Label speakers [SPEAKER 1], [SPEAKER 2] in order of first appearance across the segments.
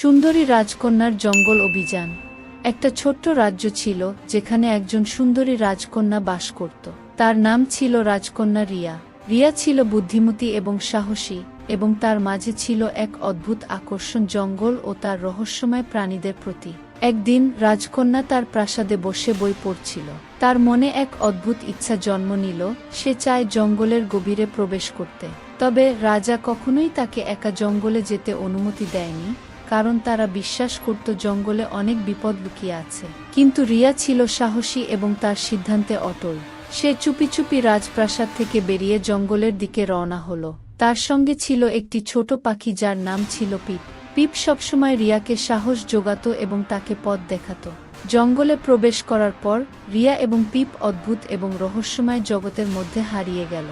[SPEAKER 1] সুন্দরী রাজকন্যার জঙ্গল অভিযান। একটা ছোট্ট রাজ্য ছিল যেখানে একজন সুন্দরী রাজকন্যা বাস করত। তার নাম ছিল রাজকন্যা রিয়া। রিয়া ছিল বুদ্ধিমতী এবং সাহসী এবং তার মাঝে ছিল এক অদ্ভুত আকর্ষণ জঙ্গল ও তার রহস্যময় প্রাণীদের প্রতি। একদিন রাজকন্যা তার প্রাসাদে বসে বই পড়ছিল। তার মনে এক অদ্ভুত ইচ্ছা জন্ম নিল, সে চায় জঙ্গলের গভীরে প্রবেশ করতে। তবে রাজা কখনোই তাকে একা জঙ্গলে যেতে অনুমতি দেয়নি। কারণ তারা বিশ্বাস করত জঙ্গলে অনেক বিপদ লুকিয়ে আছে। কিন্তু রিয়া ছিল সাহসী এবং তার সিদ্ধান্তে অটল। সে চুপি চুপি রাজপ্রাসাদ থেকে বেরিয়ে জঙ্গলের দিকে রওনা হল। তার সঙ্গে ছিল একটি ছোট পাখি যার নাম ছিল পিপ। পিপ সবসময় রিয়াকে সাহস যোগাত এবং তাকে পথ দেখাত। জঙ্গলে প্রবেশ করার পর, রিয়া এবং পিপ অদ্ভুত এবং রহস্যময় জগতের মধ্যে হারিয়ে গেল।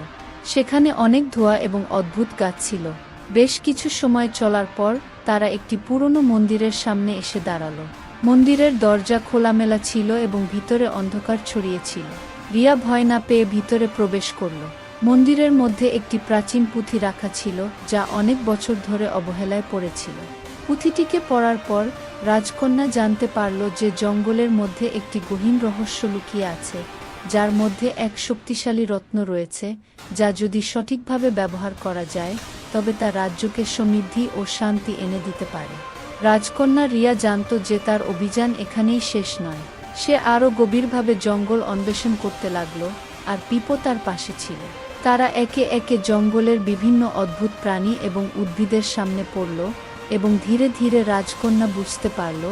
[SPEAKER 1] সেখানে অনেক ধোঁয়া এবং অদ্ভুত গাছ ছিল। বেশ কিছু সময় চলার পর তারা একটি পুরনো মন্দিরের সামনে এসে দাঁড়াল। মন্দিরের দরজা খোলামেলা ছিল এবং ভিতরে অন্ধকার ছড়িয়েছিল রিয়া ভয় না পেয়ে ভিতরে প্রবেশ করল। মন্দিরের মধ্যে একটি প্রাচীন পুঁথি রাখা ছিল, যা অনেক বছর ধরে অবহেলায় পড়েছিল। পুঁথিটিকে পড়ার পর রাজকন্যা জানতে পারল যে জঙ্গলের মধ্যে একটি গহীন রহস্য লুকিয়ে আছে। যার মধ্যে এক শক্তিশালী রত্ন রয়েছে, যা যদি সঠিকভাবে ব্যবহার করা যায়, তবে তা রাজ্যকে সমৃদ্ধি ও শান্তি এনে দিতে পারে। রাজকন্যা রিয়া জানত যে তার অভিযান এখানেই শেষ নয়। সে আরও গভীরভাবে জঙ্গল অন্বেষণ করতে লাগল, আর পিপো তার পাশে ছিল। তারা একে একে জঙ্গলের বিভিন্ন অদ্ভুত প্রাণী এবং উদ্ভিদের সামনে পড়ল এবং ধীরে ধীরে রাজকন্যা বুঝতে পারল,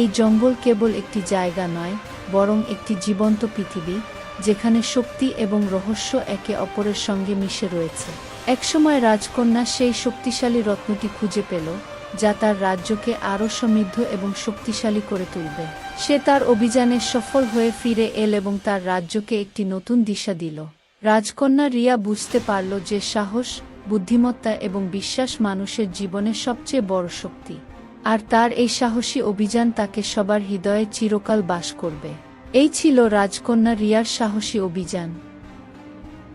[SPEAKER 1] এই জঙ্গল কেবল একটি জায়গা নয়, বরং একটি জীবন্ত পৃথিবী যেখানে শক্তি এবং রহস্য একে অপরের সঙ্গে মিশে রয়েছে। একসময় রাজকন্যা সেই শক্তিশালী রত্নটি খুঁজে পেল, যা তার রাজ্যকে আরও সমৃদ্ধ এবং শক্তিশালী করে তুলবে। সে তার অভিযানে সফল হয়ে ফিরে এল এবং তার রাজ্যকে একটি নতুন দিশা দিল। রাজকন্যা রিয়া বুঝতে পারল যে সাহস, বুদ্ধিমত্তা এবং বিশ্বাস মানুষের জীবনের সবচেয়ে বড় শক্তি, আর তার এই সাহসী অভিযান তাকে সবার হৃদয়ে চিরকাল বাস করবে। এই ছিল রাজকন্যা রিয়ার সাহসী অভিযান।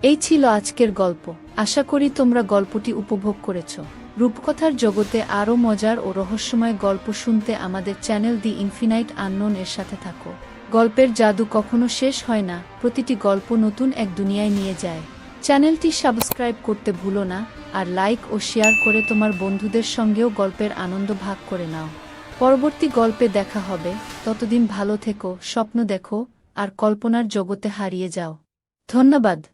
[SPEAKER 1] এই ছিল আজকের গল্প। আশা করি তোমরা গল্পটি উপভোগ করেছ। রূপকথার জগতে আরও মজার ও রহস্যময় গল্প শুনতে আমাদের চ্যানেল দি ইনফিনাইট আননোন এর সাথে থাকো। গল্পের জাদু কখনো শেষ হয় না, প্রতিটি গল্প নতুন এক দুনিয়ায় নিয়ে যায়। চ্যানেলটি সাবস্ক্রাইব করতে ভুলো না, আর লাইক ও শেয়ার করে তোমার বন্ধুদের সঙ্গেও গল্পের আনন্দ ভাগ করে নাও। পরবর্তী গল্পে দেখা হবে। ততদিন ভালো থেকো, স্বপ্ন দেখো, আর কল্পনার জগতে হারিয়ে যাও। ধন্যবাদ।